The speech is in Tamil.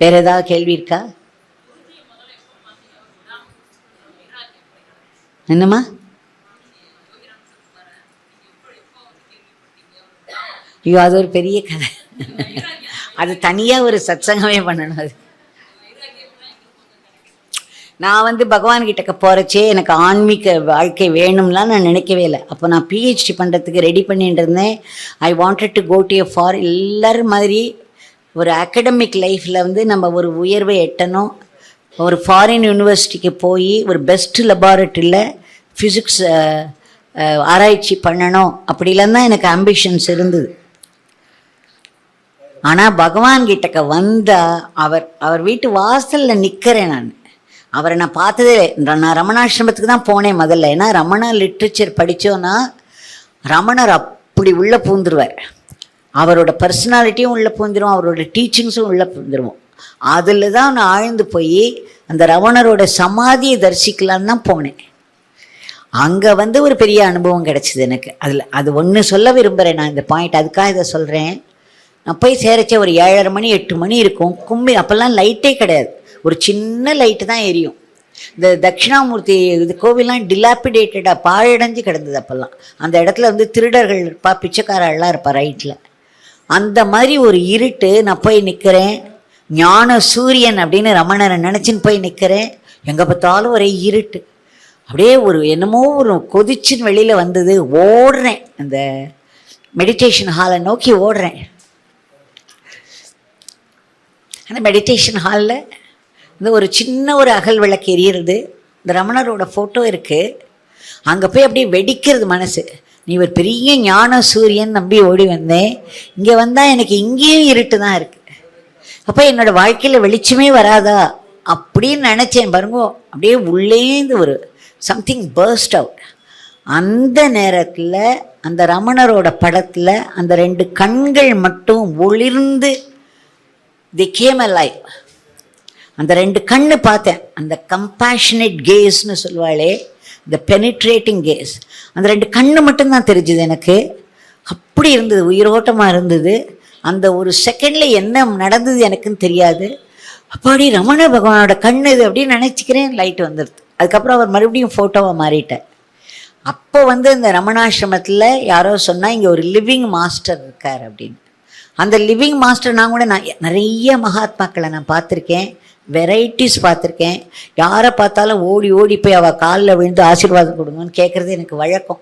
வேற ஏதாவது கேள்வி இருக்கா? என்னம்மா? ஐயோ அது ஒரு பெரிய கதை. அது தனியாக ஒரு சத்சங்கமே பண்ணணும் அது. நான் வந்து பகவான்கிட்ட போகிறச்சே எனக்கு ஆன்மீக வாழ்க்கை வேணும்லாம் நான் நினைக்கவே இல்லை. அப்போ நான் பிஹெச்டி பண்ணுறதுக்கு ரெடி பண்ணிட்டு இருந்தேன். I wanted to go to a far எல்லாரும் மாதிரி ஒரு அகடமிக் லைஃப்பில் வந்து நம்ம ஒரு உயர்வை எட்டணும். ஒரு ஃபாரின் யூனிவர்சிட்டிக்கு போய் ஒரு பெஸ்ட் லெபார்ட்டரியில் ஃபிசிக்ஸ் ஆராய்ச்சி பண்ணணும். அப்படிலாம் தான் எனக்கு ஆம்பிஷன்ஸ் இருந்தது. ஆனால் பகவான்கிட்டக்க வந்தால் அவர் அவர் வீட்டு வாசலில் நிற்கிறேன் நான். அவரை நான் பார்த்ததே நான் ரமணாசிரமத்துக்கு தான் போனேன் முதல்ல. ஏன்னா ரமணா லிட்ரேச்சர் படித்தோன்னா ரமணர் அப்படி உள்ளே பூந்துருவார் அவரோட பர்சனாலிட்டியும் உள்ளே பூந்துரும் அவரோட டீச்சிங்ஸும் உள்ளே புகுந்துருவோம். அதில் தான் நான் ஆழ்ந்து போய் அந்த ரவணரோட சமாதியை தரிசிக்கலான்னு தான் போனேன். அங்கே வந்து ஒரு பெரிய அனுபவம் கிடச்சிது எனக்கு. அதில் அது ஒன்று சொல்ல விரும்புகிறேன் நான் இந்த பாயிண்ட் அதுக்காக இதை சொல்கிறேன் நான் போய் சேரச்ச ஒரு ஏழரை மணி எட்டு மணி இருக்கும். கும்பி அப்போல்லாம் லைட்டே கிடையாது. ஒரு சின்ன லைட்டு தான் எரியும். இந்த தட்சிணாமூர்த்தி இது கோவிலெலாம் டிலாப்பிடேட்டடாக பாழடைஞ்சு கிடந்தது அப்போல்லாம். அந்த இடத்துல வந்து திருடர்கள் இருப்பா பிச்சைக்காரெல்லாம் இருப்பா ரைட்டில் அந்த மாதிரி ஒரு இருட்டு நான் போய் நிற்கிறேன் ஞான சூரியன் அப்படின்னு ரமணரை நினச்சின்னு போய் நிற்கிறேன் எங்கே பார்த்தாலும் ஒரே இருட்டு. அப்படியே ஒரு என்னமோ ஒரு கொதிச்சின்னு வெளியில் வந்தது ஓடுறேன். அந்த மெடிடேஷன் ஹாலை நோக்கி ஓடுறேன். அந்த மெடிடேஷன் ஹாலில் இந்த ஒரு சின்ன ஒரு அகல் விளக்கு எரியிறது. இந்த ரமணரோட ஃபோட்டோ இருக்குது அங்கே போய் அப்படியே வெடிக்கிறது மனசு. நீ ஒரு பெரிய ஞான சூரியன் நம்பி ஓடி வந்தேன் இங்கே வந்தால் எனக்கு இங்கேயும் இருட்டு தான் இருக்குது அப்போ என்னோடய வாழ்க்கையில் வெளிச்சமே வராதா? அப்படின்னு நினச்சேன். பாருங்கோ அப்படியே உள்ளேந்து ஒரு சம்திங் பர்ஸ்ட் அவுட் அந்த நேரத்தில் அந்த ரமணரோட படத்தில் அந்த ரெண்டு கண்கள் மட்டும் ஒளிர்ந்து தி கேம் லைவ் அந்த ரெண்டு கண்ணு பார்த்தேன். அந்த கம்பேஷனேட் கேஸ்னு சொல்லுவாளே இந்த பெனிட்ரேட்டிங் கேஸ் அந்த ரெண்டு கண்ணு மட்டும்தான் தெரிஞ்சுது எனக்கு. அப்படி இருந்தது உயிரோட்டமாக இருந்தது. அந்த ஒரு செகண்டில் என்ன நடந்தது எனக்குன்னு தெரியாது. அப்பாடி ரமண பகவானோட கண் இது அப்படின்னு நினச்சிக்கிறேன் லைட் வந்துடுது. அதுக்கப்புறம் அவர் மறுபடியும் ஃபோட்டோவை மாறிட்டேன் அப்போ வந்து இந்த ரமணாசிரமத்தில் யாரோ சொன்னால் இங்கே ஒரு லிவிங் மாஸ்டர் இருக்கார் அப்படின்னு. அந்த லிவிங் மாஸ்டர் நான் கூட நான் நிறைய மகாத்மாக்களை நான் பார்த்துருக்கேன். வெரைட்டிஸ் பார்த்துருக்கேன். யாரை பார்த்தாலும் ஓடி ஓடி போய் அவள் காலில் விழுந்து ஆசீர்வாதம் கொடுங்கன்னு கேட்குறது எனக்கு வழக்கம்.